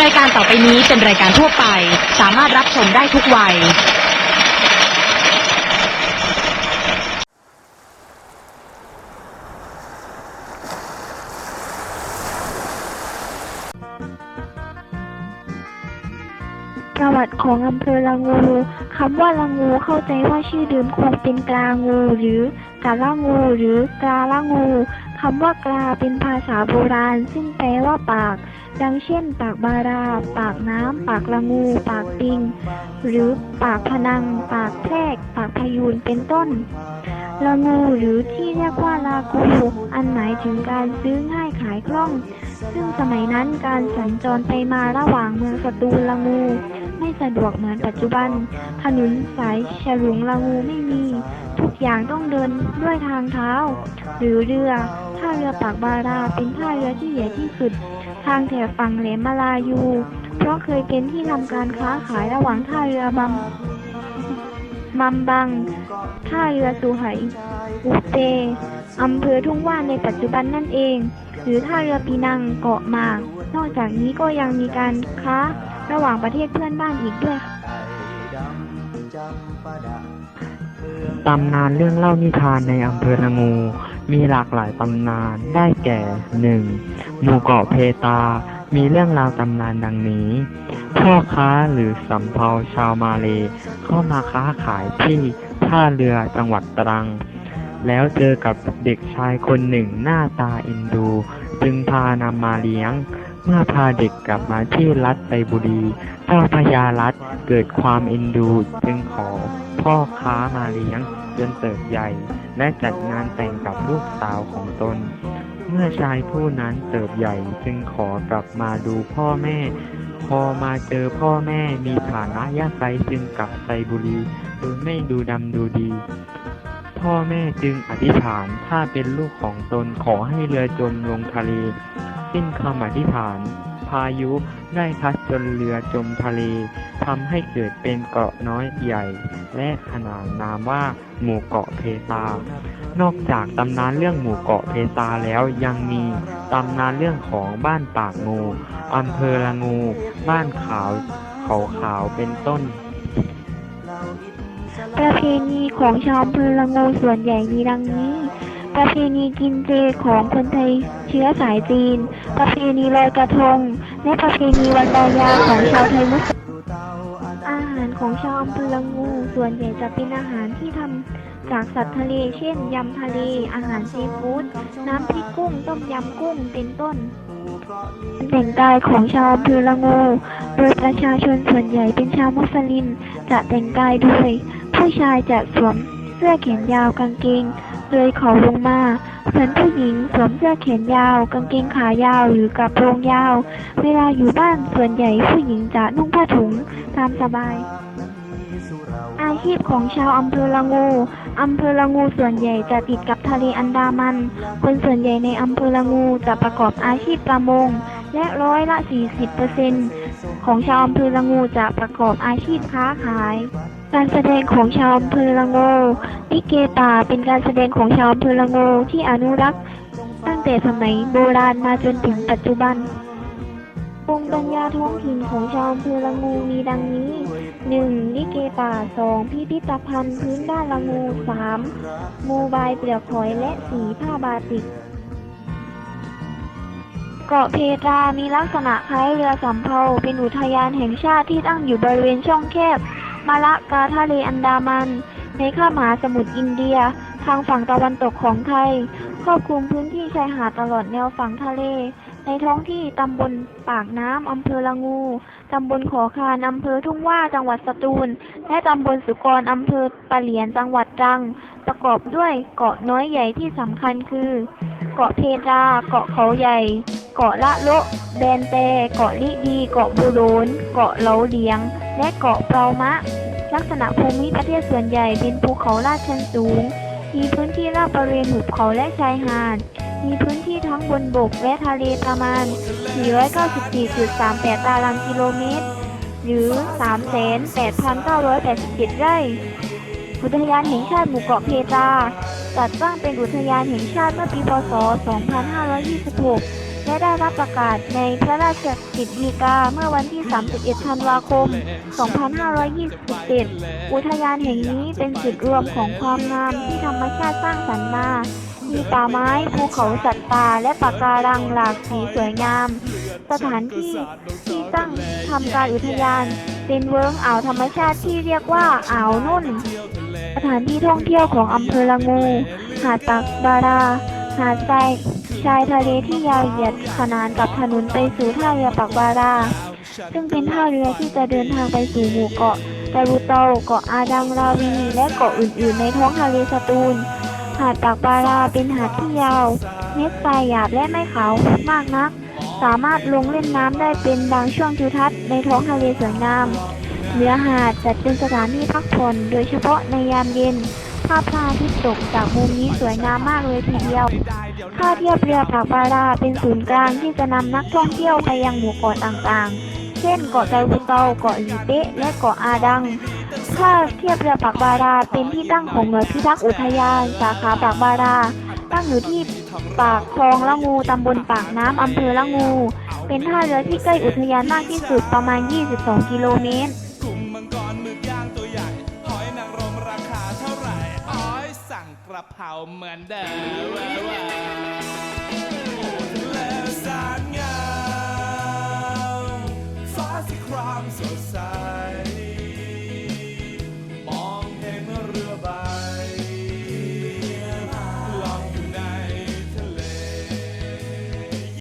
รายการต่อไปนี้เป็นรายการทั่วไป สามารถรับชมได้ทุกวัย ประวัติของอำเภอละงู คำว่าละงูเข้าใจว่าชื่อเดิมคงเป็นกลางู หรือกาละงู หรือกาละงู คำว่ากลาเป็นภาษาโบราณ ซึ่งแปลว่าปาก ดังเช่น ปากบารา ปากน้ำ ปากละงู ปากปิง หรือปากพนัง ปากแพรก ปากพยูนเป็นต้น ละงูหรือที่เรียกว่าลากู อันหมายถึงการซื้อง่ายขายคล่อง ซึ่งสมัยนั้นการสัญจรไปมาระหว่างเมืองสตูลละงู ไม่สะดวกเหมือนปัจจุบัน ถนนสายฉลุงละงูไม่มี ทุกอย่างต้องเดินด้วยทางเท้า หรือเรือ ท่าเรือปากบาราเป็นท่าเรือที่ใหญ่ที่สุด ทางแถบฝั่งแหลมมาลายู เพราะเคยเป็นที่ทำการค้าขายระหว่างท่าเรือบัมมัมบัง ท่าเรือสุไหอุเตอำเภอทุ่งว่าในปัจจุบันนั่นเอง หรือท่าเรือปีนังเกาะมาก นอกจากนี้ก็ยังมีการค้าระหว่างประเทศเพื่อนบ้านอีกด้วยตำนานเรื่องเล่านิทานในอำเภอละงู มีหลากหลายตำนานได้แก่หนึ่งหมู่เกาะเพตา มีเรื่องราวตำนานดังนี้ พ่อค้าหรือสำเภาชาวมาเลเข้ามาค้าขายที่ท่าเรือจังหวัดตรัง แล้วเจอกับเด็กชายคนหนึ่งหน้าตาเอ็นดู จึงพานำมาเลี้ยง เมื่อพาเด็กกลับมาที่รัฐไตบุรีเจ้าพญารัฐเกิดความเอ็นดูจึงขอ พ่อค้ามาเลี้ยงจนเติบใหญ่ และจัดงานแต่งกับลูกสาวของตน เมื่อชายผู้นั้นเติบใหญ่จึงขอกลับมาดูพ่อแม่ พอมาเจอพ่อแม่มีฐานะยากไร้จึงกลับไตรบุรีโดยไม่ดูดำดูดี พ่อแม่จึงอธิษฐานถ้าเป็นลูกของตนขอให้เรือจมลงทะเล สิ้นคำอธิษฐาน พายุได้พัดจนเรือจมทะเลทำให้เกิดเป็นเกาะน้อยใหญ่ และขนานนามว่าหมู่เกาะเพตา นอกจากตำนานเรื่องหมู่เกาะเพตาแล้วยังมีตำนานเรื่องของบ้านปากงูอำเภอละงู บ้านขาวเขาขาวเป็นต้นประเพณีของชาวอำเภอละงูส่วนใหญ่มีดังนี้ ประเพณีกินเจของคนไทยเชื้อสายจีน ประเพณีลอยกระทง และประเพณีวันดายาของชาวไทยมุสลิมอาหารของชาวอำเภอละงู ส่วนใหญ่จะเป็นอาหารที่ทำจากสัตว์ทะเล เช่นยำทะเล อาหารซีฟู้ดน้ำพริกกุ้ง ต้มยำกุ้งเป็นต้นแต่งกายของชาวอำเภอละงู โดยประชาชนส่วนใหญ่เป็นชาวมุสลิม จะแต่งกายด้วย ผู้ชายจะสวมเสื้อแขนยาวกางเกง เลยข่าลงมาส่วนผู้หญิงสวมเสื้อแขนยาว กางเกงขายาวหรือกระโปรงยาว เวลาอยู่บ้านส่วนใหญ่ผู้หญิงจะนุ่งผ้าถุงตามสบาย อาชีพของชาวอำเภอละงูอำเภอละงูส่วนใหญ่จะติดกับทะเลอันดามัน คนส่วนใหญ่ในอำเภอละงูจะประกอบอาชีพประมง และร้อยละ 40%ของชาวอำเภอละงูจะประกอบอาชีพค้าขาย การแสดงของชาวอำเภอละงูลิเกป่าเป็นการแสดงของชาวอำเภอละงูที่อนุรักษ์ ตั้งแต่สมัยโบราณมาจนถึงปัจจุบันภูมิปัญญาท้องถิ่นของชาวอำเภอละงูมีดังนี้ 1. ลิเกป่า 2. พิพิธภัณฑ์พื้นบ้านละงู 3. โมบายเปลือกหอยและ 4. ผ้าบาติก เกาะเพตรามีลักษณะคล้ายเรือสำเภาเป็นอุทยานแห่งชาติที่ตั้งอยู่บริเวณช่องแคบ มาละกาทะเลอันดามัน ในข้ามหาสมุทรอินเดีย ทางฝั่งตะวันตกของไทย ครอบคลุมพื้นที่ชายหาดตลอดแนวฝั่งทะเล ในท้องที่ตำบลปากน้ำอำเภอละงู ตำบลขอคานอำเภอทุ่งว่าจังหวัดสตูล และตำบลสุกรอำเภอปะเหลียนจังหวัดตรัง ประกอบด้วยเกาะน้อยใหญ่ที่สำคัญคือ เกาะเพตราเกาะเขาใหญ่ เกาะละโละแบนเต เกาะลิดี เกาะบูโรนเกาะเหลาเลียง และเกาะเปามะ ลักษณะภูมิประเทศส่วนใหญ่เป็นภูเขาลาดชันสูง มีพื้นที่ราบบริเวณหุบเขาและชายหาด มีพื้นที่ทั้งบนบกและทะเลประมาณ 494.38 ตารางกิโลเมตร หรือ 38,987 ไร่ อุทยานแห่งชาติหมู่เกาะเพตราจัดตั้งเป็นอุทยานแห่งชาติเมื่อปี พศ 2526ใน และได้รับประกาศในพระราชกิจฎีกาเมื่อวันที่ 31 ธันวาคม 2527 อุทยานแห่งนี้เป็นจุดรวมของความงามที่ธรรมชาติสร้างสรรค์มา มีป่าไม้ ภูเขาสัตว์ป่า และปะการังหลากสีสวยงาม สถานที่ที่ตั้งทำการอุทยาน เป็นเวิร์งอ่าวธรรมชาติที่เรียกว่าอ่าวนุ่น สถานที่ท่องเที่ยวของอำเภอละงู หาดปากบารา หาดทราย ชายทะเลที่ยาวเหยียดขนานกับถนนไปสู่ท่าเรือปากบาราซึ่งเป็นท่าเรือที่จะเดินทางไปสู่หมู่เกาะการูเตเกาะอาดังราวี และเกาะอื่นๆ ในท้องทะเลสตูล หาดปากบาราเป็นหาดที่ยาว เม็ดทรายหยาบและไม่ขาวมากนัก สามารถลงเล่นน้ำได้เป็นบางช่วงทิวทัศน์ในท้องทะเลสวยงาม เหนือหาดจัดเป็นสถานที่พักผ่อนโดยเฉพาะในยามเย็นาพพระอาทิตย์ตกจากมุมนี้สวยงามมากเลยทีเดียวท่าเทียบเรือปากบาราเป็นศูนย์กลางที่จะนำนักท่องเที่ยวไปยังหมู่เกาะต่างๆ เช่นเกาะไจรูเตาเกาะหลีเป๊ะและเกาะอาดังท่าเทียบเรือปากบาราเป็นที่ตั้งของหน่วยพิทักษ์อุทยานสาขาปากบารา ตั้งอยู่ที่ปากคลองละงูตำบลปากน้ำอำเภอละงู เป็นท่าเรือที่ใกล้อุทยานมากที่สุดประมาณ 22 กิโลเมตร ระเพราเหมือนเดิมว้าวว้าวโอ้ทะเลแสนงามฟ้าร